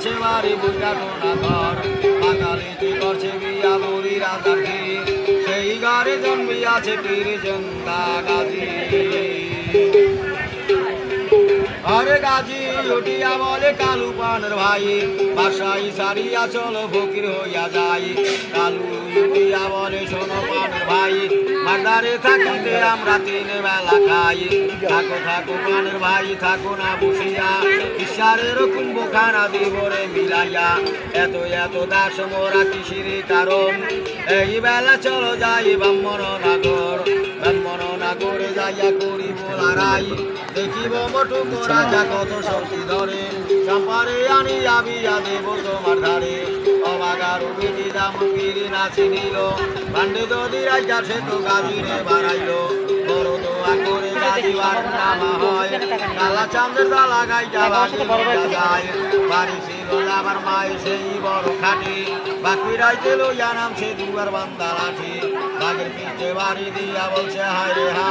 বলছে বাড়ি বুঝাটো না ঘর। বাঙালিতে করছে বিয়া বুড়ি ক্ষীর সেই ঘরে জন্মিয়াছে পীর জন্দা গাজী আরে গাজী উঠিয়া বলে কালু পানের ভাই। বাসাই সারিয়া চলো ফকির হইয়া যাই। কালু উঠিয়া বলে, শোনো মার্দারে থাকিতে আমরা তিন বেলা খাই। থাকো থাকো পানের ভাই, থাকো না বসিয়া। ঈশ্বরের কুম্ভখানা দিবরে মিলাইয়া। এত এত দাস মোরা কিসির কারণ? এই বেলা চলো যাই ব্রাহ্মণ নাগর। নাগরে যাইয়া করিব লড়াই দেখিব মোটু রাজা কত শক্তি ধরে। চাম্পারে আনি আবিয়া দেব তোমার ধারে। অবাগার বিধি দাম কিরি নাচি নিল পান্ডে যদি রাজা সে তো গাজিরে বাড়াইলো। বড় দোয়া করে গাজিবার নামা হয়। কালা চাঁদের দালা গাইটা বাজি যায়। বাড়ি ছিল আমার মায়ের সেই বড় খাটি। বাকি রাইতে লইয়া নাম সে দুয়ার বান্দা লাঠি। বাগের পিঠে বাড়ি দিয়া বলছে, হায় রে